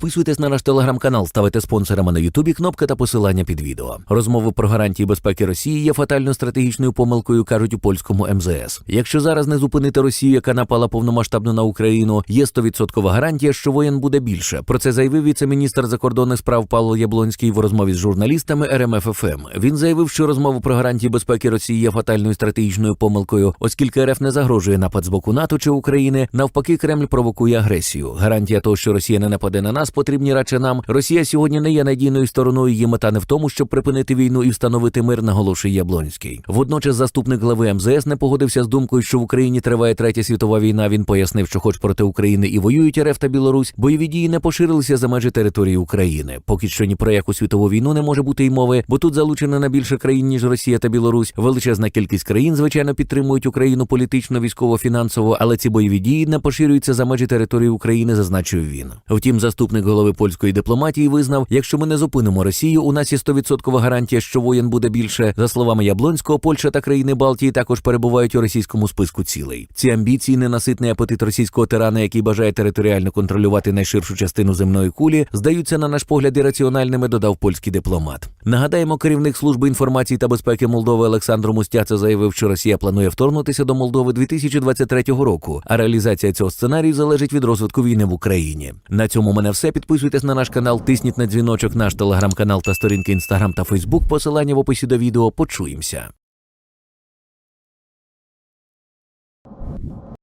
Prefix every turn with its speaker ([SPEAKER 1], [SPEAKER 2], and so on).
[SPEAKER 1] Підписуйтесь на наш телеграм-канал, ставайте спонсорами на Ютубі, кнопка та посилання під відео. Розмови про гарантії безпеки Росії є фатальною стратегічною помилкою, кажуть у польському МЗС. Якщо зараз не зупинити Росію, яка напала повномасштабно на Україну, є 100% гарантія, що воєн буде більше. Про це заявив віце-міністр закордонних справ Павло Яблонський в розмові з журналістами РМФФМ. Він заявив, що розмова про гарантії безпеки Росії є фатальною стратегічною помилкою, оскільки РФ не загрожує напад з боку НАТО чи України. Навпаки, Кремль провокує агресію. Гарантія того, що Росія не нападе на нас, потрібні радше нам. Росія сьогодні не є надійною стороною. Її мета не в тому, щоб припинити війну і встановити мир, наголошує Яблонський. Водночас, заступник глави МЗС не погодився з думкою, що в Україні триває третя світова війна. Він пояснив, що хоч проти України і воюють РФ та Білорусь, бойові дії не поширилися за межі території України. Поки що ні про яку світову війну не може бути й мови, бо тут залучено на більше країн ніж Росія та Білорусь. Величезна кількість країн, звичайно, підтримують Україну політично, військово, фінансово, але ці бойові дії не поширюються за межі території України, зазначив він. Втім, заступник голови польської дипломатії визнав, якщо ми не зупинимо Росію, у нас є 100% гарантія, що воєн буде більше. За словами Яблонського, Польща та країни Балтії також перебувають у російському списку цілей. Ці амбіції, ненаситний апетит російського тирана, який бажає територіально контролювати найширшу частину земної кулі, здаються на наш погляд ірраціональними, додав польський дипломат. Нагадаємо, керівник служби інформації та безпеки Молдови Олександр Мустяце заявив, що Росія планує вторгнутися до Молдови 2023 року. А реалізація цього сценарію залежить від розвитку війни в Україні. На цьому мене все. Підписуйтесь на наш канал, тисніть на дзвіночок, наш телеграм-канал та сторінки інстаграм та Фейсбук. Посилання в описі до відео. Почуємося.